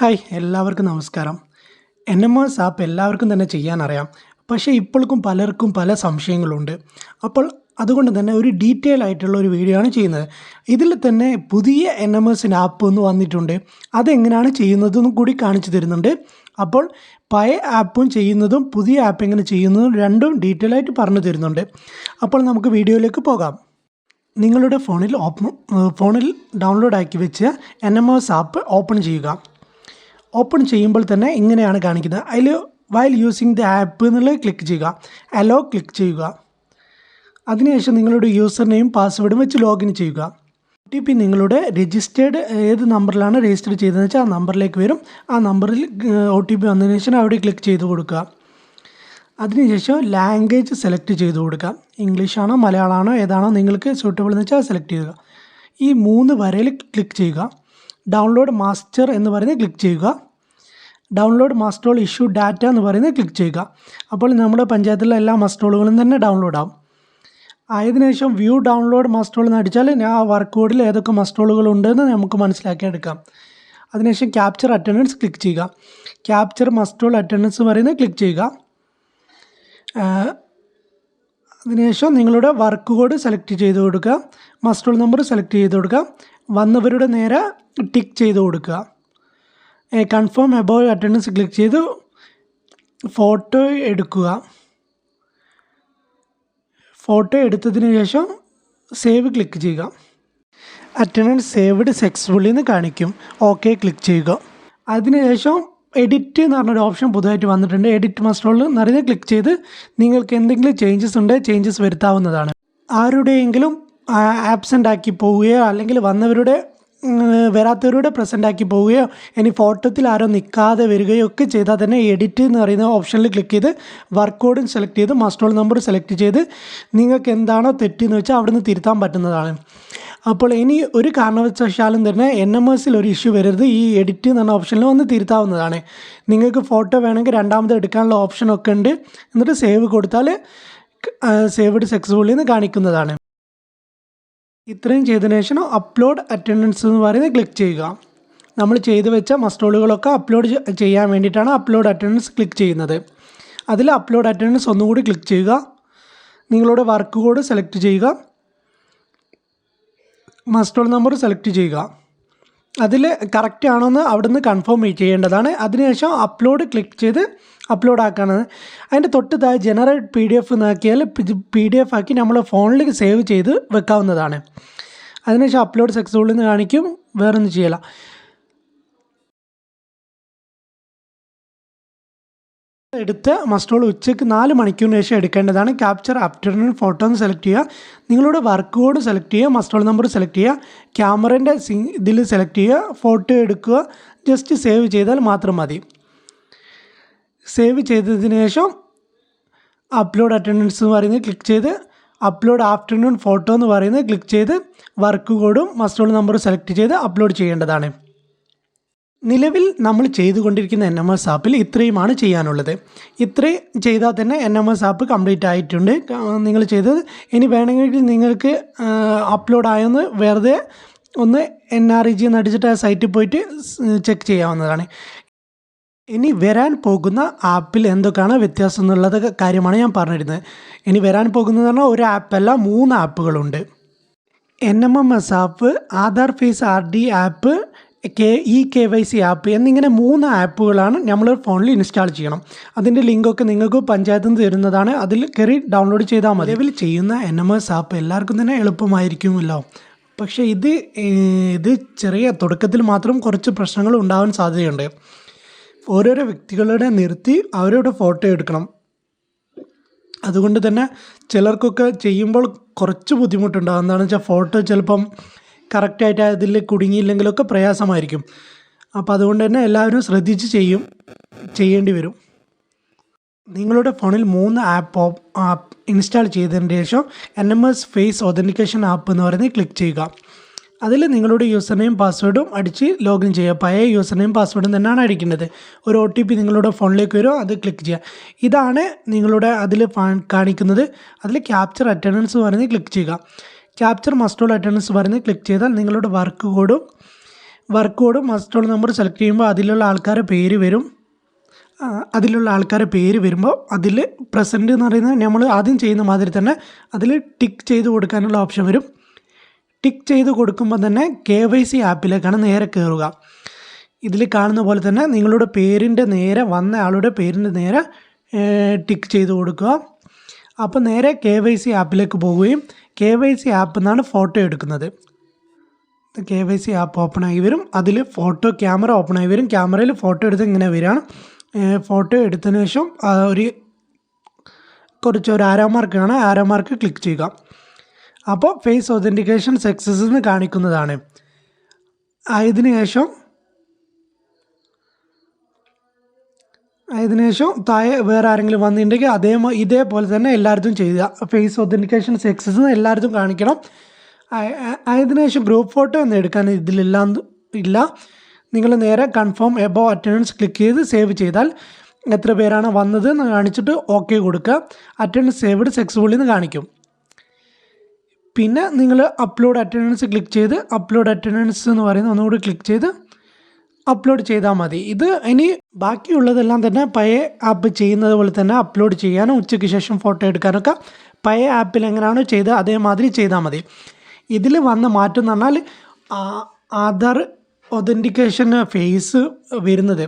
Hi എല്ലാവർക്കും നമസ്കാരം. N M S app എല്ലാവർക്കും തന്നെ ചെയ്യാനറിയാം. പക്ഷേ ഇപ്പോഴും പലർക്കും പല സംശയങ്ങളുണ്ട്. അപ്പോൾ അതുകൊണ്ട് തന്നെ ഒരു ഡീറ്റെയിൽ ആയിട്ടുള്ള ഒരു വീഡിയോ ആണ് ചെയ്യുന്നത്. ഇതിൽ തന്നെ പുതിയ എൻ എം എസിന്റെ ആപ്പ് ഒന്ന് വന്നിട്ടുണ്ട്. അതെങ്ങനെയാണ് ചെയ്യുന്നതെന്നും കൂടി കാണിച്ചു തരുന്നുണ്ട്. അപ്പോൾ പഴയ ആപ്പും ചെയ്യുന്നതും പുതിയ ആപ്പ് എങ്ങനെ ചെയ്യുന്നതും രണ്ടും ഡീറ്റെയിൽ ആയിട്ട് പറഞ്ഞു തരുന്നുണ്ട്. അപ്പോൾ നമുക്ക് വീഡിയോയിലേക്ക് പോകാം. നിങ്ങളുടെ ഫോണിൽ ഓപ്പൺ ഫോണിൽ ഡൗൺലോഡ് ആക്കി വെച്ച് N M S app open ചെയ്യുക. ഓപ്പൺ ചെയ്യുമ്പോൾ തന്നെ ഇങ്ങനെയാണ് കാണിക്കുന്നത്. അതിൽ വൈൽ യൂസിങ് ദി ആപ്പ് എന്നുള്ളത് ക്ലിക്ക് ചെയ്യുക. അലോ ക്ലിക്ക് ചെയ്യുക. അതിനുശേഷം നിങ്ങളുടെ യൂസർ നെയിം പാസ്വേഡും വെച്ച് ലോഗിൻ ചെയ്യുക. ഒ ടി പി നിങ്ങളുടെ രജിസ്റ്റേർഡ് ഏത് നമ്പറിലാണ് രജിസ്റ്റർ ചെയ്തതെന്ന് വെച്ചാൽ ആ നമ്പറിലേക്ക് വരും. ആ നമ്പറിൽ ഒ ടി പി വന്നതിന് ശേഷം അവിടെ ക്ലിക്ക് ചെയ്ത് കൊടുക്കുക. അതിനുശേഷം ലാംഗ്വേജ് സെലക്ട് ചെയ്ത് കൊടുക്കുക. ഇംഗ്ലീഷാണോ മലയാളമാണോ ഏതാണോ നിങ്ങൾക്ക് സൂട്ടബിൾ എന്ന് വെച്ചാൽ സെലക്ട് ചെയ്യുക. ഈ മൂന്ന് വരയിൽ ക്ലിക്ക് ചെയ്യുക. ഡൗൺലോഡ് മാസ്റ്റർ എന്ന് പറഞ്ഞ് ക്ലിക്ക് ചെയ്യുക. ഡൗൺലോഡ് മസ്റ്റോൾ ഇഷ്യൂ ഡാറ്റ എന്ന് പറയുന്നത് ക്ലിക്ക് ചെയ്യുക. അപ്പോൾ നമ്മുടെ പഞ്ചായത്തിലെ എല്ലാ മസ്റ്റോളുകളും തന്നെ ഡൗൺലോഡ് ആവും. ആയതിനുശേഷം വ്യൂ ഡൗൺലോഡ് മസ്റ്റോൾ എന്ന് അടിച്ചാൽ ആ വർക്ക് കോഡിൽ ഏതൊക്കെ മസ്റ്റോളുകൾ ഉണ്ടെന്ന് നമുക്ക് മനസ്സിലാക്കിയെടുക്കാം. അതിനുശേഷം ക്യാപ്ചർ അറ്റൻഡൻസ് ക്ലിക്ക് ചെയ്യുക. ക്യാപ്ചർ മസ്റ്റോൾ അറ്റൻഡൻസ് പറയുന്നത് ക്ലിക്ക് ചെയ്യുക. അതിനുശേഷം നിങ്ങളുടെ വർക്ക് കോഡ് സെലക്ട് ചെയ്ത് കൊടുക്കുക. മസ്റ്റോൾ നമ്പർ സെലക്ട് ചെയ്ത് കൊടുക്കുക. വന്നവരുടെ നേരെ ടിക്ക് ചെയ്ത് കൊടുക്കുക. കൺഫേം എബോവ് അറ്റൻഡൻസ് ക്ലിക്ക് ചെയ്ത്. ഫോട്ടോ എടുക്കുക. ഫോട്ടോ എടുത്തതിന് ശേഷം സേവ് ക്ലിക്ക് ചെയ്യുക. അറ്റൻഡൻസ് സേവ്ഡ് സക്സസ്ഫുള്ളി എന്ന് കാണിക്കും. ഓക്കെ ക്ലിക്ക് ചെയ്യുക. അതിനുശേഷം എഡിറ്റ് എന്ന് പറഞ്ഞൊരു ഓപ്ഷൻ പുതുതായിട്ട് വന്നിട്ടുണ്ട്. എഡിറ്റ് മസ്റ്റോളിൽ നിറയെ ക്ലിക്ക് ചെയ്ത് നിങ്ങൾക്ക് എന്തെങ്കിലും ചേഞ്ചസ് ഉണ്ടെങ്കിൽ ചേഞ്ചസ് വരുത്താവുന്നതാണ്. ആരുടെയെങ്കിലും ആബ്സെന്റ് ആക്കി പോവുകയോ അല്ലെങ്കിൽ വന്നവരുടെ വരാത്തവരുടെ പ്രസന്റ് ആക്കി പോവുകയോ ഇനി ഫോട്ടോത്തിൽ ആരോ നിൽക്കാതെ വരികയോ ഒക്കെ ചെയ്താൽ തന്നെ എഡിറ്റ് എന്ന് പറയുന്ന ഓപ്ഷനിൽ ക്ലിക്ക് ചെയ്ത് വർക്ക് കോഡും സെലക്ട് ചെയ്ത് മസ്റ്റോൾ നമ്പർ സെലക്ട് ചെയ്ത് നിങ്ങൾക്ക് എന്താണോ തെറ്റെന്ന് വെച്ചാൽ അവിടെ നിന്ന് തിരുത്താൻ പറ്റുന്നതാണ്. അപ്പോൾ ഇനി ഒരു കാരണവശാലും തന്നെ എൻ എം എസിൽ ഒരു ഇഷ്യൂ വരരുത്. ഈ എഡിറ്റ് എന്ന് പറഞ്ഞ ഓപ്ഷനിൽ വന്ന് തിരുത്താവുന്നതാണ്. നിങ്ങൾക്ക് ഫോട്ടോ വേണമെങ്കിൽ രണ്ടാമത് എടുക്കാനുള്ള ഓപ്ഷനൊക്കെ ഉണ്ട്. എന്നിട്ട് സേവ് കൊടുത്താൽ സേവ്ഡ് സക്സസ്ഫുള്ളി കാണിക്കുന്നതാണ്. ഇത്രയും ചെയ്തതിന് ശേഷം അപ്ലോഡ് അറ്റൻഡൻസ് എന്ന് പറയുന്നത് ക്ലിക്ക് ചെയ്യുക. നമ്മൾ ചെയ്തു വെച്ച മസ്റ്റോളുകളൊക്കെ അപ്ലോഡ് ചെയ്യാൻ വേണ്ടിയിട്ടാണ് അപ്ലോഡ് അറ്റൻഡൻസ് ക്ലിക്ക് ചെയ്യുന്നത്. അതിൽ അപ്ലോഡ് അറ്റൻഡൻസ് ഒന്നുകൂടി ക്ലിക്ക് ചെയ്യുക. നിങ്ങളുടെ വർക്ക് കോഡ് സെലക്ട് ചെയ്യുക. മസ്റ്റോൾ നമ്പർ സെലക്ട് ചെയ്യുക. അതിൽ കറക്റ്റ് ആണോന്ന് അവിടുന്ന് കൺഫേം ചെയ്യേണ്ടതാണ്. അതിനുശേഷം അപ്ലോഡ് ക്ലിക്ക് ചെയ്ത് അപ്ലോഡ് ആക്കാനാണ്. അതിന്റെ തൊട്ട് ജനറേറ്റ് പി ഡി എഫ് എന്നാക്കിയാൽ പി ഡി എഫ് ആക്കി നമ്മൾ ഫോണിലേക്ക് സേവ് ചെയ്ത് വെക്കാവുന്നതാണ്. അതിനുശേഷം അപ്ലോഡ് സക്സസ്ഫുൾ എന്ന് കാണിക്കും. വേറൊന്നും ചെയ്യല എടുത്ത മസ്റ്റോൾ ഉച്ചയ്ക്ക് നാല് മണിക്കൂറിന് ശേഷം എടുക്കേണ്ടതാണ്. ക്യാപ്ചർ ആഫ്റ്റർനൂൺ ഫോട്ടോ സെലക്ട് ചെയ്യുക. നിങ്ങളുടെ വർക്ക് കോഡ് സെലക്ട് ചെയ്യുക മസ്റ്റോൾ നമ്പർ സെലക്ട് ചെയ്യുക ക്യാമറേന്റെ ഇതിൽ സെലക്ട് ചെയ്യുക ഫോട്ടോ എടുക്കുക ജസ്റ്റ് സേവ് ചെയ്താൽ മാത്രം മതി. സേവ് ചെയ്തതിന് ശേഷം അപ്ലോഡ് അറ്റൻഡൻസ് എന്ന് പറയുന്നത് ക്ലിക്ക് ചെയ്ത് അപ്ലോഡ് ആഫ്റ്റർനൂൺ ഫോട്ടോ എന്ന് പറയുന്നത് ക്ലിക്ക് ചെയ്ത് വർക്ക് കോഡും മസ്റ്റോൾ നമ്പറും സെലക്ട് ചെയ്ത് അപ്ലോഡ് ചെയ്യേണ്ടതാണ്. നിലവിൽ നമ്മൾ ചെയ്തുകൊണ്ടിരിക്കുന്ന എൻ എം എസ് ആപ്പിൽ ഇത്രയുമാണ് ചെയ്യാനുള്ളത്. ഇത്രയും ചെയ്താൽ തന്നെ N M S app complete ആയിട്ടുണ്ട്. നിങ്ങൾ ചെയ്തത് ഇനി വേണമെങ്കിൽ നിങ്ങൾക്ക് അപ്ലോഡ് ആയെന്ന് വെറുതെ ഒന്ന് എൻ ആർ ഇ ജി എന്ന് അടിച്ചിട്ട് ആ സൈറ്റിൽ പോയിട്ട് ചെക്ക് ചെയ്യാവുന്നതാണ്. ഇനി വരാൻ പോകുന്ന ആപ്പിൽ എന്തൊക്കെയാണ് വ്യത്യാസം എന്നുള്ളത് കാര്യമാണ് ഞാൻ പറഞ്ഞിരുന്നത്. ഇനി വരാൻ പോകുന്നത് പറഞ്ഞാൽ ഒരു ആപ്പല്ല മൂന്ന് ആപ്പുകളുണ്ട് N M M S app Aadhaar face R D app K E K Y C app എന്നിങ്ങനെ മൂന്ന് ആപ്പുകളാണ് നമ്മൾ ഫോണിൽ ഇൻസ്റ്റാൾ ചെയ്യണം. അതിന്റെ ലിങ്കൊക്കെ നിങ്ങൾക്ക് പഞ്ചായത്തിൽ നിന്ന് തരുന്നതാണ്. അതിൽ കയറി ഡൗൺലോഡ് ചെയ്താൽ മതി. നിലവിൽ ചെയ്യുന്ന എൻ എം എസ് ആപ്പ് എല്ലാവർക്കും തന്നെ എളുപ്പമായിരിക്കുമല്ലോ. പക്ഷേ ഇത് ഇത് ചെറിയ തുടക്കത്തിൽ മാത്രം കുറച്ച് പ്രശ്നങ്ങൾ ഉണ്ടാവാൻ സാധ്യതയുണ്ട്. ഓരോരോ വ്യക്തികളുടെ നിർത്തി അവരുടെ ഫോട്ടോ എടുക്കണം. അതുകൊണ്ട് തന്നെ ചിലർക്കൊക്കെ ചെയ്യുമ്പോൾ കുറച്ച് ബുദ്ധിമുട്ടുണ്ടാകും എന്താണെന്ന് വെച്ചാൽ ഫോട്ടോ ചിലപ്പം കറക്റ്റായിട്ട് അതിൽ കുടുങ്ങിയില്ലെങ്കിലൊക്കെ പ്രയാസമായിരിക്കും. അപ്പോൾ അതുകൊണ്ട് തന്നെ എല്ലാവരും ശ്രദ്ധിച്ച് ചെയ്യും ചെയ്യേണ്ടി വരും. നിങ്ങളുടെ ഫോണിൽ മൂന്ന് ആപ്പ് ആപ്പ് ഇൻസ്റ്റാൾ ചെയ്തതിന് ശേഷം N M S face authentication app എന്ന് പറയുന്നത് ക്ലിക്ക് ചെയ്യുക. അതിൽ നിങ്ങളുടെ യൂസർ നെയിം പാസ്വേഡും അടിച്ച് ലോഗിൻ ചെയ്യുക. പഴയ യൂസർ നെയിം പാസ്വേഡും തന്നെയാണ് അടിക്കേണ്ടത് ഒരു ഒ ടി പി നിങ്ങളുടെ ഫോണിലേക്ക് വരും അത് ക്ലിക്ക് ചെയ്യുക. ഇതാണ് നിങ്ങളുടെ അതിൽ കാണിക്കുന്നത്. അതിൽ ക്യാപ്ചർ അറ്റൻഡൻസ് എന്ന് പറയുന്നത് ക്ലിക്ക് ചെയ്യുക. ക്യാപ്ചർ മസ്റ്റോൾ അറ്റൻഡൻസ് പറയുന്നത് ക്ലിക്ക് ചെയ്താൽ നിങ്ങളുടെ വർക്ക് കോഡും വർക്ക് കോഡും മസ്റ്റോൾ നമ്പർ സെലക്ട് ചെയ്യുമ്പോൾ അതിലുള്ള ആൾക്കാരുടെ പേര് വരും. അതിലുള്ള ആൾക്കാരുടെ പേര് വരുമ്പോൾ അതിൽ പ്രസന്റ് എന്ന് പറയുന്നത് നമ്മൾ ആദ്യം ചെയ്യുന്ന മാതിരി തന്നെ അതിൽ ടിക്ക് ചെയ്ത് കൊടുക്കാനുള്ള ഓപ്ഷൻ വരും. ടിക്ക് ചെയ്ത് കൊടുക്കുമ്പോൾ തന്നെ കെ വൈ സി ആപ്പിലേക്കാണ് നേരെ കയറുക ഇതിൽ കാണുന്ന പോലെ തന്നെ നിങ്ങളുടെ പേരിന്റെ നേരെ വന്ന ആളുടെ പേരിന്റെ നേരെ ടിക്ക് ചെയ്ത് കൊടുക്കുക. അപ്പോൾ നേരെ കെ വൈ സി ആപ്പിലേക്ക് പോവുകയും കെ വൈ സി ആപ്പിൽ നിന്നാണ് ഫോട്ടോ എടുക്കുന്നത്. K Y C app open ആയി വരും. അതിൽ ഫോട്ടോ ക്യാമറ ഓപ്പൺ ആയി വരും. ക്യാമറയിൽ ഫോട്ടോ എടുത്ത് ഇങ്ങനെ വരികയാണ് ഫോട്ടോ എടുത്തതിന് ശേഷം ഒരു കുറച്ച് ഒരു ആരോ മാർക്ക് കാണാം ആരോ മാർക്ക് ക്ലിക്ക് ചെയ്യുക. അപ്പോൾ ഫേസ് ഒതന്റിക്കേഷൻ സക്സസ് എന്ന് കാണിക്കുന്നതാണ്. അതിന് ശേഷം അതിന് ശേഷം താഴെ വേറെ ആരെങ്കിലും വന്നിട്ടുണ്ടെങ്കിൽ അതേ ഇതേപോലെ തന്നെ എല്ലായിടത്തും ചെയ്യുക. ഫേസ് ഒതന്റിക്കേഷൻ സക്സസ് എല്ലായിടത്തും കാണിക്കണം. ആ- ആ- അതിന് ശേഷം ഗ്രൂപ്പ് ഫോട്ടോ ഒന്നും എടുക്കാൻ ഇതിലില്ല ഇല്ല. നിങ്ങൾ നേരെ കൺഫേം എബോ അറ്റൻഡൻസ് ക്ലിക്ക് ചെയ്ത് സേവ് ചെയ്താൽ എത്ര പേരാണ് വന്നത് എന്ന് കാണിച്ചിട്ട് ഓക്കെ കൊടുക്കുക. അറ്റൻഡൻസ് സേവ്ഡ് സക്സസ്ഫുള്ളി എന്ന് കാണിക്കും. പിന്നെ നിങ്ങൾ അപ്ലോഡ് അറ്റൻഡൻസ് ക്ലിക്ക് ചെയ്ത് അപ്ലോഡ് അറ്റൻഡൻസ് എന്ന് പറയുന്ന ഒന്നുകൂടി ക്ലിക്ക് ചെയ്ത് അപ്ലോഡ് ചെയ്താൽ മതി. ഇത് ഇനി ബാക്കിയുള്ളതെല്ലാം തന്നെ പഴയ ആപ്പ് ചെയ്യുന്നത് പോലെ തന്നെ അപ്ലോഡ് ചെയ്യാനും ഉച്ചയ്ക്ക് ശേഷം ഫോട്ടോ എടുക്കാനൊക്കെ പഴയ ആപ്പിൽ എങ്ങനെയാണോ ചെയ്ത് അതേമാതിരി ചെയ്താൽ മതി. ഇതിൽ വന്ന മാറ്റം എന്ന് പറഞ്ഞാൽ ആധാർ ഒതന്റിക്കേഷൻ ഫേസ് വരുന്നത്.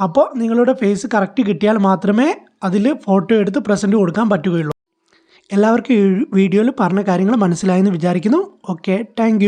അപ്പോൾ നിങ്ങളുടെ ഫേസ് കറക്റ്റ് കിട്ടിയാൽ മാത്രമേ അതിൽ ഫോട്ടോ എടുത്ത് പ്രസന്റ് കൊടുക്കാൻ പറ്റുകയുള്ളൂ. എല്ലാവർക്കും ഈ വീഡിയോയിൽ പറഞ്ഞ കാര്യങ്ങൾ മനസ്സിലായെന്ന് വിചാരിക്കുന്നു. Okay thank